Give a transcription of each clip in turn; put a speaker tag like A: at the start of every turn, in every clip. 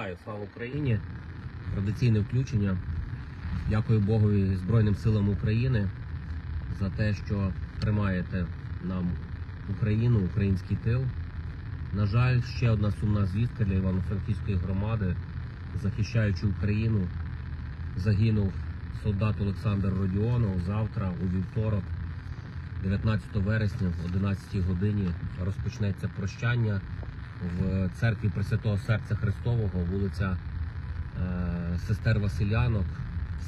A: Вітаю, слава Україні! Традиційне включення. Дякую Богу і Збройним силам України за те, що тримаєте нам Україну, український тил. На жаль, ще одна сумна звістка для Івано-Франківської громади, захищаючи Україну, загинув солдат Олександр Родіонов. Завтра, у вівторок, 19 вересня, в 11 годині, розпочнеться прощання в церкві Пресвятого Серця Христового, вулиця е, Сестер Василянок,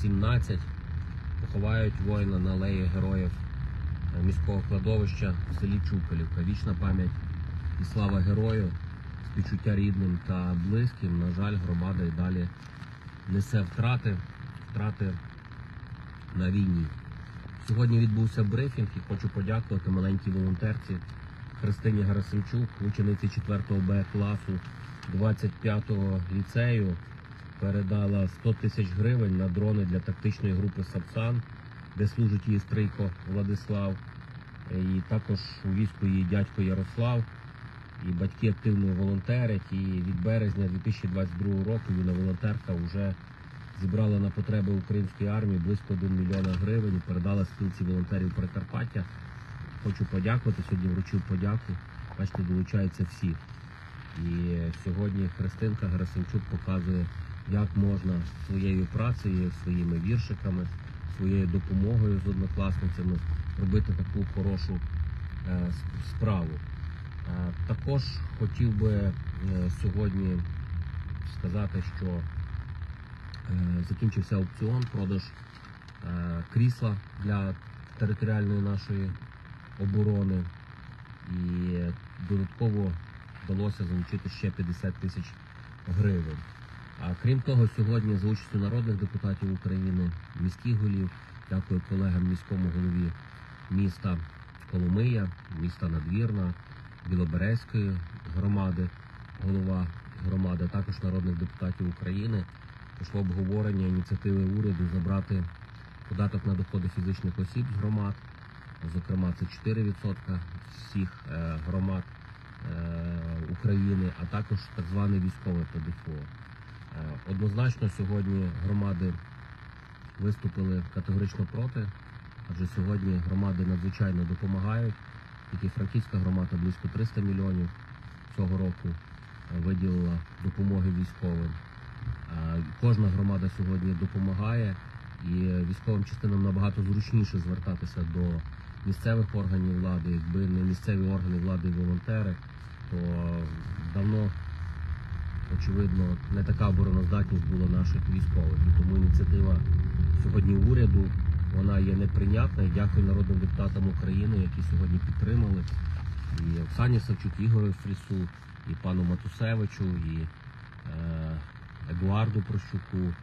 A: 17. Поховають воїна на алеї героїв е, міського кладовища в селі Чукалівка. Вічна пам'ять і слава герою, співчуття рідним та близьким. На жаль, громада і далі несе втрати, втрати на війні. Сьогодні відбувся брифінг і хочу подякувати маленькій волонтерці Христині Гарасимчук, учениці 4 Б класу 25-го ліцею. Передала 100 тисяч гривень на дрони для тактичної групи Сапсан, де служить її стрийко Владислав. І також у війську її дядько Ярослав. І батьки активно волонтерять. І від березня 2022 року вона волонтерка вже зібрала на потреби української армії близько 1 мільйона гривень і передала спілці волонтерів Прикарпаття. Хочу подякувати. Сьогодні вручив подяку. Бачите, долучаються всі. І сьогодні Христинка Герасимчук показує, як можна своєю працею, своїми віршиками, своєю допомогою з однокласницями робити таку хорошу е, справу. Е, Також хотів би е, сьогодні сказати, що закінчився аукціон, продаж крісла для територіальної нашої оборони. І додатково вдалося залучити ще 50 тисяч гривень. А крім того, сьогодні за участю народних депутатів України, міських голів, дякую колегам міському голові міста Коломия, міста Надвірна, Білоберезької громади, голова громади, також народних депутатів України. Пішло обговорення ініціативи уряду забрати податок на доходи фізичних осіб з громад. Зокрема, це 4% всіх е, громад е, України, а також так зване військове ПДФО. Однозначно сьогодні громади виступили категорично проти, адже сьогодні громади надзвичайно допомагають. Тільки Франківська громада близько 300 мільйонів цього року е, виділила допомоги військовим. Кожна громада сьогодні допомагає, і військовим частинам набагато зручніше звертатися до місцевих органів влади, якби не місцеві органи влади і волонтери, то давно, очевидно, не така обороноздатність була наших військових. І тому ініціатива сьогодні уряду вона є неприйнятна. Дякую народним депутатам України, які сьогодні підтримали. І Оксані Савчук, Ігорю Фрісу, і пану Матусевичу, і е, Едуарду Прощуку,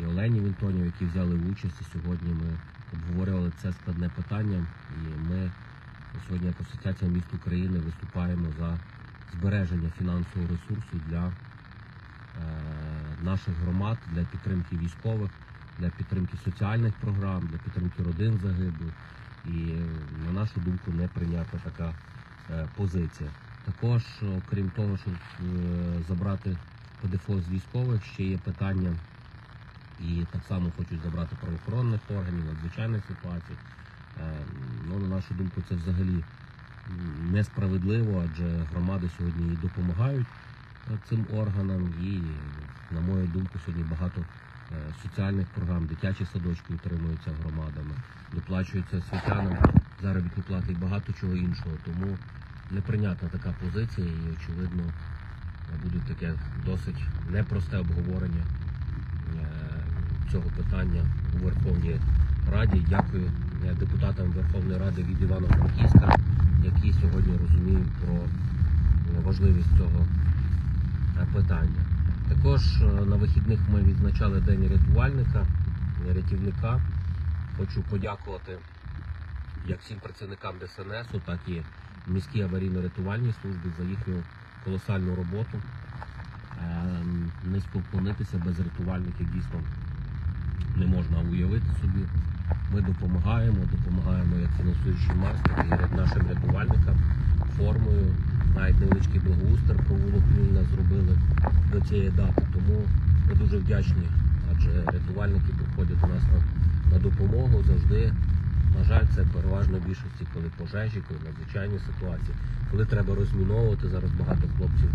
A: і Олені Вінтонів, які взяли участь. І сьогодні ми обговорювали це складне питання. І ми сьогодні, як Асоціація міст України, виступаємо за збереження фінансового ресурсу для е, наших громад, для підтримки військових, для підтримки соціальних програм, для підтримки родин загиблих. І е, на нашу думку неприйнятна така е, позиція. Також, окрім того, щоб е, забрати ПДФО з військових, ще є питання і так само хочуть забрати правоохоронних органів, надзвичайних ситуацій. Е, Ну, на нашу думку, це взагалі несправедливо, адже громади сьогодні і допомагають цим органам, і, на мою думку, сьогодні багато е, соціальних програм, дитячі садочки утримуються громадами, доплачуються освітянам заробітні плати і багато чого іншого. Тому неприйнятна така позиція і, очевидно, буде таке досить непросте обговорення е, цього питання у Верховній Раді. Дякую е, депутатам Верховної Ради від Івано-Франківська, які сьогодні розуміють про е, важливість цього е, питання. Також е, на вихідних ми відзначали День рятувальника, е, рятівника. Хочу подякувати як всім працівникам ДСНС, так і міській аварійно-рятувальній службі за їхню колосальну роботу. Ем, Низько вклонитися без рятувальників дійсно не можна уявити собі. Ми допомагаємо, допомагаємо як фінансуючий мас, так і нашим рятувальникам формою. Навіть невеличкий благоустер провулок Мільна зробили до цієї дати. Тому Тому ми дуже вдячні, адже рятувальники приходять до нас на, на допомогу завжди. На жаль, це переважно в більшості, коли пожежі, коли надзвичайні ситуації, коли треба розміновувати. Зараз багато хлопців,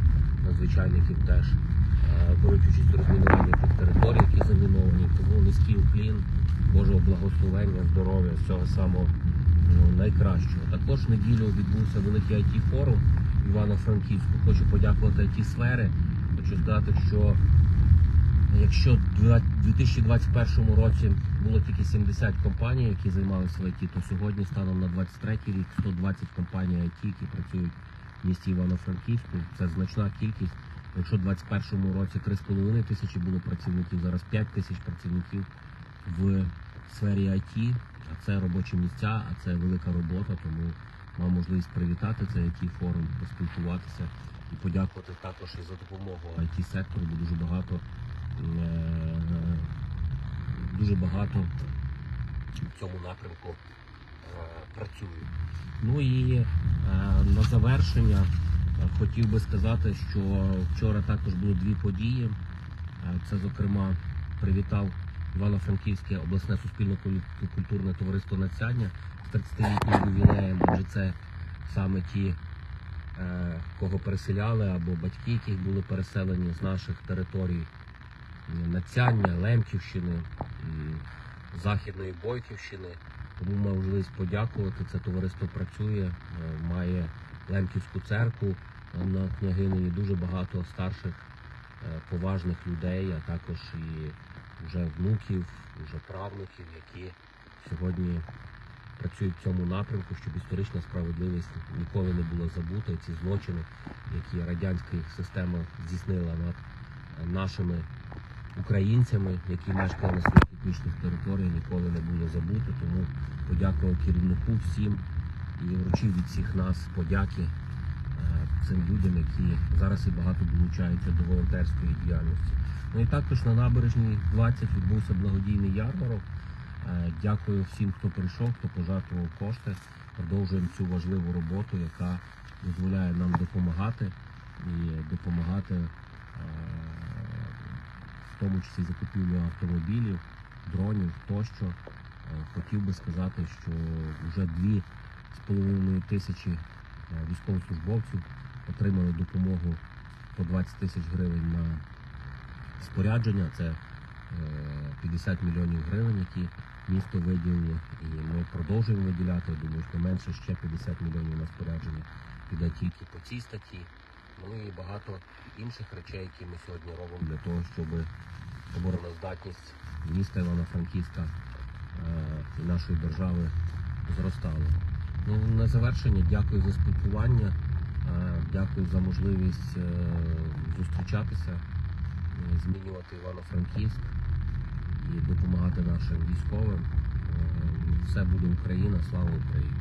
A: надзвичайників теж беруть участь у розмінуванні тих територій, які заміновані. Тому низький уклін, Божого благословення, здоров'я, всього самого ну, найкращого. Також в неділю відбувся великий it форум Івано-Франківську. Хочу подякувати it сфери. Хочу сказати, що якщо в 2021 році було тільки 70 компаній, які займалися в ІТ, то сьогодні станом на 23 рік 120 компаній IT, які працюють в місті Івано-Франківську. Це значна кількість. Якщо в 2021 році 3,5 тисячі було працівників, зараз 5 тисяч працівників в сфері IT, а це робочі місця, а це велика робота, тому мав можливість привітати цей IT форум, поспілкуватися і подякувати також і за допомогу IT сектору, бо дуже багато е, дуже багато в цьому напрямку е, працюють. Ну і е, на завершення хотів би сказати, що вчора також було дві події. Е, Це, зокрема, привітав Івано-Франківське обласне суспільно-культурне товариство «Нацяння» з 30-літнім ювілеєм, адже це саме ті, е, кого переселяли, або батьки, яких були переселені з наших територій Нацяння, Лемківщини, Західної Бойківщини. Тому можливість подякувати. Це товариство працює, е, має Лемківську церкву на княгинині, дуже багато старших е, поважних людей, а також і вже внуків, вже правнуків, які сьогодні працюють в цьому напрямку, щоб історична справедливість ніколи не була забута. І ці злочини, які радянська система здійснила над нашими українцями, які мешкали на своїх етнічних територіях, ніколи не було забуто. Тому подякував керівнику всім і вручив від всіх нас подяки цим людям, які зараз і багато долучаються до волонтерської діяльності. Ну і також на набережній 20 відбувся благодійний ярмарок. Е, Дякую всім, хто прийшов, хто пожертвував кошти. Продовжуємо цю важливу роботу, яка дозволяє нам допомагати і допомагати е, в тому числі закупівлю автомобілів, дронів тощо. Е, Хотів би сказати, що вже дві з половиною тисячі військовослужбовців отримали допомогу по 20 тисяч гривень на спорядження. Це е, 50 мільйонів гривень, які місто виділило. І ми продовжуємо виділяти. Я думаю, що менше ще 50 мільйонів на спорядження піде тільки по цій статті. Ну і багато інших речей, які ми сьогодні робимо для того, щоб обороноздатність міста Івано-Франківська е, і нашої держави зростала. Ну, на завершення дякую за спілкування, е, дякую за можливість е, зустрічатися, е, змінювати Івано-Франківськ і допомагати нашим військовим. Е, Все буде Україна, слава Україні!